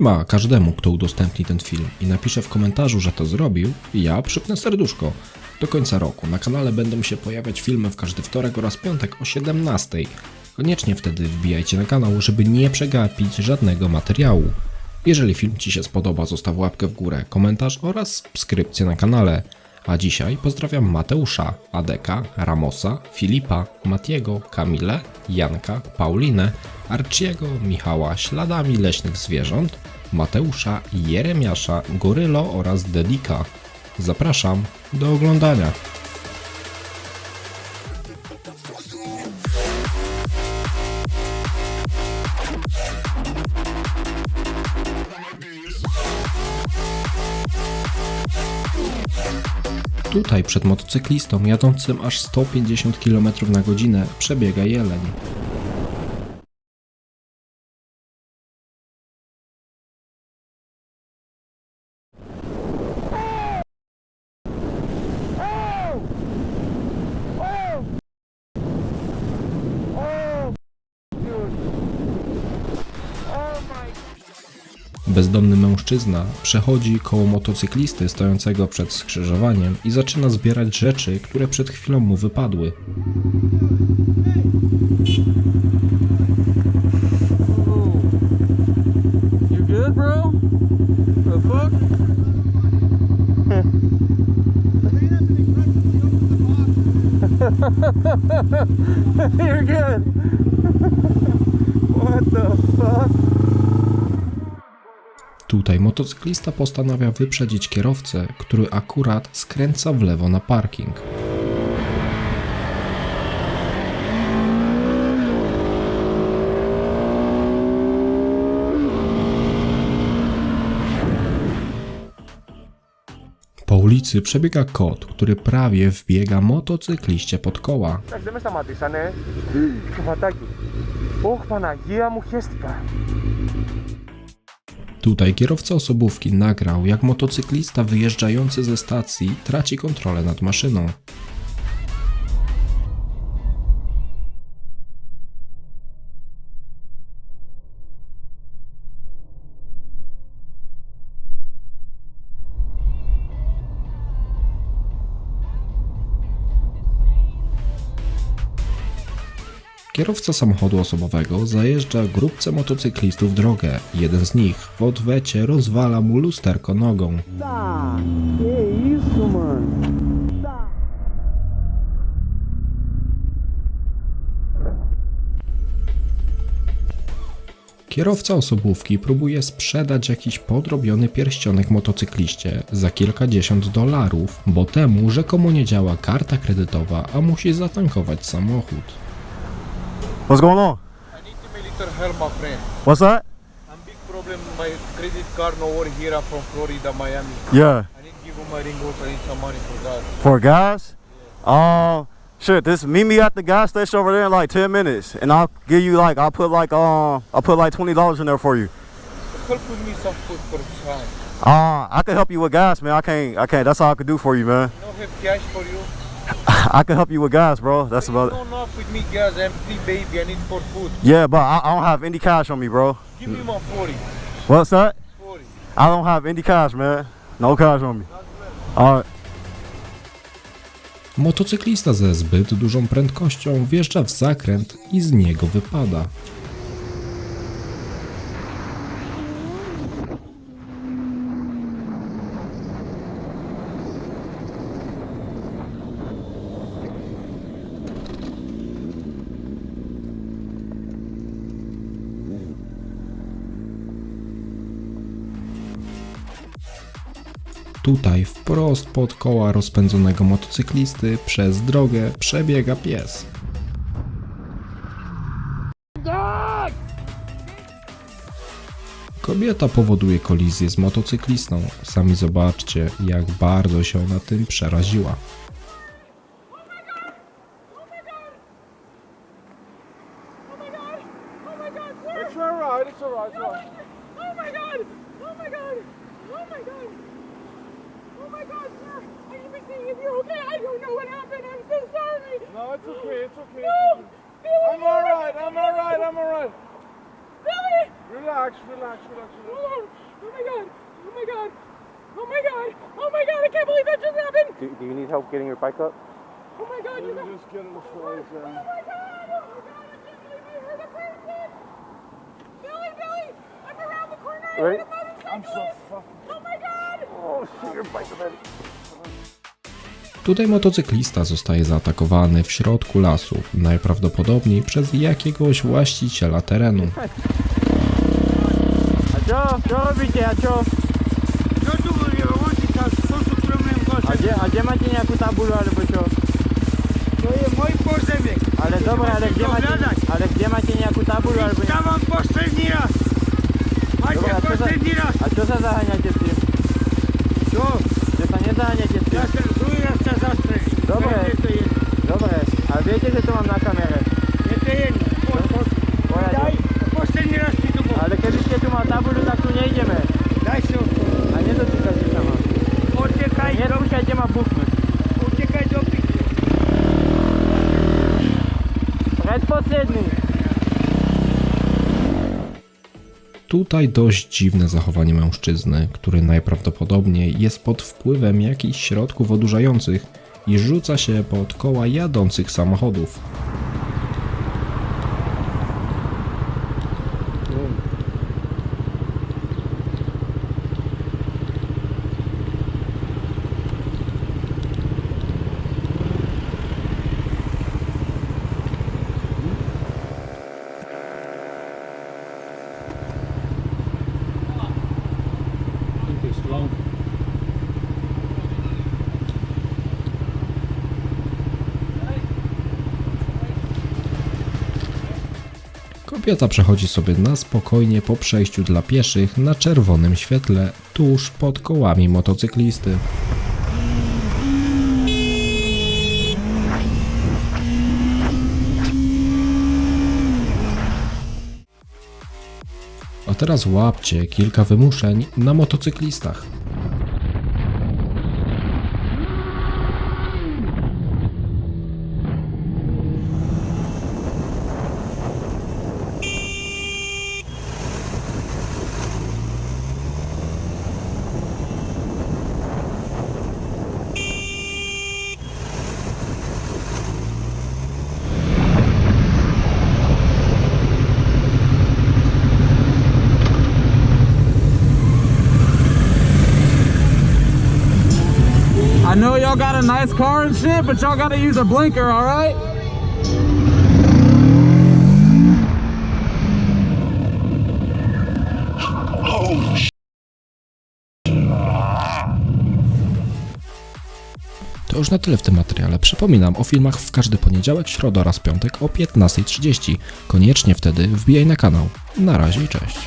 Ma każdemu, kto udostępni ten film i napisze w komentarzu, że to zrobił, ja przypnę serduszko. Do końca roku na kanale będą się pojawiać filmy w każdy wtorek oraz piątek o 17. Koniecznie wtedy wbijajcie na kanał, żeby nie przegapić żadnego materiału. Jeżeli film Ci się spodoba, zostaw łapkę w górę, komentarz oraz subskrypcję na kanale. A dzisiaj pozdrawiam Mateusza, Adeka, Ramosa, Filipa, Matiego, Kamilę, Janka, Paulinę, Arciego, Michała, śladami leśnych zwierząt, Mateusza, Jeremiasza, Gorylo oraz Dedika. Zapraszam do oglądania. Tutaj przed motocyklistą jadącym aż 150 km na godzinę przebiega jeleń. Bezdomny mężczyzna przechodzi koło motocyklisty stojącego przed skrzyżowaniem i zaczyna zbierać rzeczy, które przed chwilą mu wypadły. You're good. what the fuck? Tutaj motocyklista postanawia wyprzedzić kierowcę, który akurat skręca w lewo na parking. Po ulicy przebiega kot, który prawie wbiega motocykliście pod koła. Tak, gdy my stamatisane, kafataki. Och, Panagia, mu. Tutaj kierowca osobówki nagrał, jak motocyklista wyjeżdżający ze stacji traci kontrolę nad maszyną. Kierowca samochodu osobowego zajeżdża grupce motocyklistów drogę. Jeden z nich w odwecie rozwala mu lusterko nogą. Kierowca osobówki próbuje sprzedać jakiś podrobiony pierścionek motocykliście za kilkadziesiąt dolarów, bo temu rzekomo nie działa karta kredytowa, a musi zatankować samochód. What's going on? I need to make little help, my friend. What's that? I'm big problem. My credit card no over here. I'm from Florida, Miami. Yeah, I need to give you my ring. I need some money for gas. for gas. Um, shit. This meet me at the gas station over there in like ten minutes, and I'll give you like I'll put like um I'll put like twenty dollars in there for you. Help with me some food for time. Uh, I can help you with gas, man. I can't. I can't. That's all I can do for you, man. No have cash for you. I can help you with gas, bro. That's about it. don't enough with me. I'm free baby. I need for food. Yeah, but I, I don't have any cash on me, bro. Give me my 40. What's that? 40. I don't have any cash, man. No cash on me. All right. Motocyklista ze zbyt dużą prędkością wjeżdża w zakręt i z niego wypada. Tutaj wprost pod koła rozpędzonego motocyklisty przez drogę przebiega pies. Kobieta powoduje kolizję z motocyklistą. Sami zobaczcie, jak bardzo się na tym przeraziła. It's alright, it's alright, it's alright. Oh my god! Oh my god! Oh my god! Oh my god, sir! I need to see if you're okay. I don't know what happened. I'm so sorry. No, it's okay, it's okay. No! Billy! I'm alright, I'm alright, I'm alright. Billy! Relax, relax, relax, Hold relax. on. Oh my god. Oh my god. Oh my god. Oh my god. I can't believe that just happened. Do, do you need help getting your bike up? Oh my god. You got. Just get on the oh floor. Oh my god. Oh my god. I can't believe I heard a person. Billy, Billy. I'm around the corner. I Ready? a motorcyclist. I'm so fucking. Oh Tutaj motocyklista zostaje zaatakowany w środku lasu, najprawdopodobniej przez jakiegoś właściciela terenu. A čo? Čo robíte? A čo? Čo tu bude robiť? Tak súkromným A košem. kde, a kde máte nejakú tabuľu alebo čo? To je môj pozemek. Ale dobre, ale máte, Dohľadať. ale kde máte nejakú tabuľu alebo... Tam vám posledný raz. A sa, posledný raz. a čo sa zaháňate s tým? Čo? Že sa nezaháňate s Ja tým? sa druhý raz sa zastrelím. Dobre. Je to jedno. Dobre, a viete, že to mám na kamere? Je to jedno. Poriadne. Daj, posledný raz ti to poviem. Ale keby ste tu mal tabuľu, tak tu nejdeme. Daj si odpovedť. A nedotýkajte sa ma. Odtekaj do, Neskúšajte ma buchnúť. odtekaj do piči. Predposledný. Tutaj dość dziwne zachowanie mężczyzny, który najprawdopodobniej jest pod wpływem jakichś środków odurzających i rzuca się pod koła jadących samochodów. Kobieta przechodzi sobie na spokojnie po przejściu dla pieszych na czerwonym świetle tuż pod kołami motocyklisty. A teraz łapcie kilka wymuszeń na motocyklistach. I know y'all got a nice car and shit, but y'all gotta use a blinker, alright? To już na tyle w tym materiale. Przypominam o filmach w każdy poniedziałek, środę oraz piątek o 15.30. Koniecznie wtedy wbijaj na kanał. Na razie i cześć.